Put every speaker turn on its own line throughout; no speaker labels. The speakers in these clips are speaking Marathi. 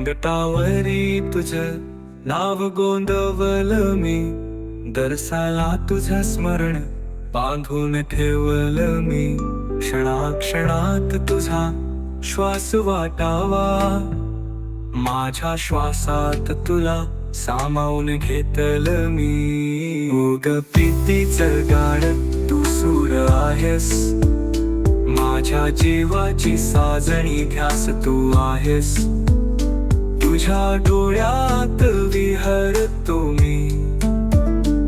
मनगटावरी तुझ नाव गोंदवल मी. दरसाला तुझ स्मरण बांधून ठेवल मी. क्षणाक्षणात तुझा श्वास वाटावा. माझ्या श्वासात तुला सामावून घेतल मी. उग प्रीतीच गाड तू सूर आहेस. माझ्या जीवाची साजणी घ्यास तू आहेस. तुझ्या डोळ्यात विहरतो मी.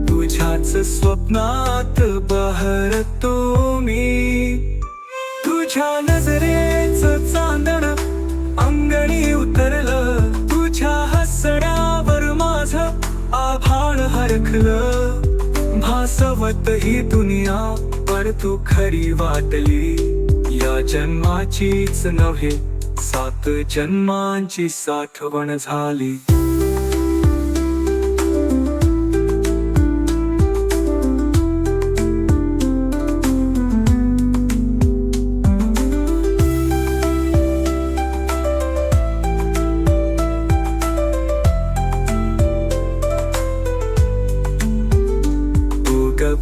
तुझ्याच स्वप्नात बहरतो मी. तुझ्या नजरेच चांदण अंगणी उतरलं. तुझ्या हसण्यावर माझ आभाळ हरखलं. भासवत ही दुनिया पर तू खरी वाटली. या जन्माचीच नव्हे सात जन्मांची साठवण झाली.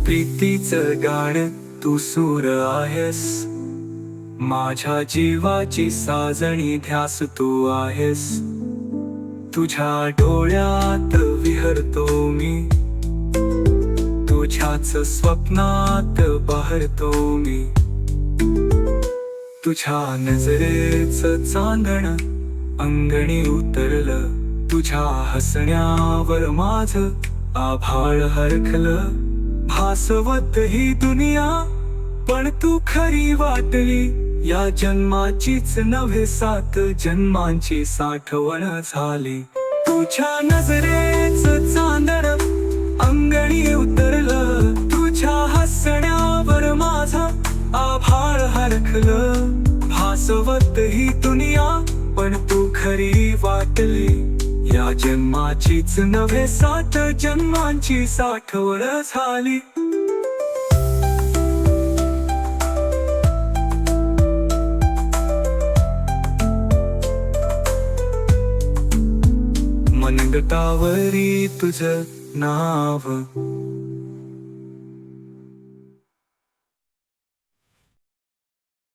प्रीतीच गाण तू सूर आहेस. माझ्या जीवाची साजणी ध्यास तू आहेस. तुझ्या डोळ्यात विहरतो मी. तुझ्याच स्वप्नात बहरतो मी. तुझ्या नजरेच चांदण अंगणी उतरलं. तुझ्या हसण्यावर माझ आभाळ हरखलं. भासवत ही दुनिया पण तू खरी वाटली. या जन्माचीच नव्हे सात जन्मांची साठवण झाली. तुझ्या नजरेच चांदण अंगणी उतरलं. तुझ्या हसण्यावर माझा आभाळ हरखलं. भासवत ही दुनिया पण तू खरी वाटली. या जन्माचीच नव्हे सात जन्मांची साठवण झाली. मनगटावरी तुझ नाव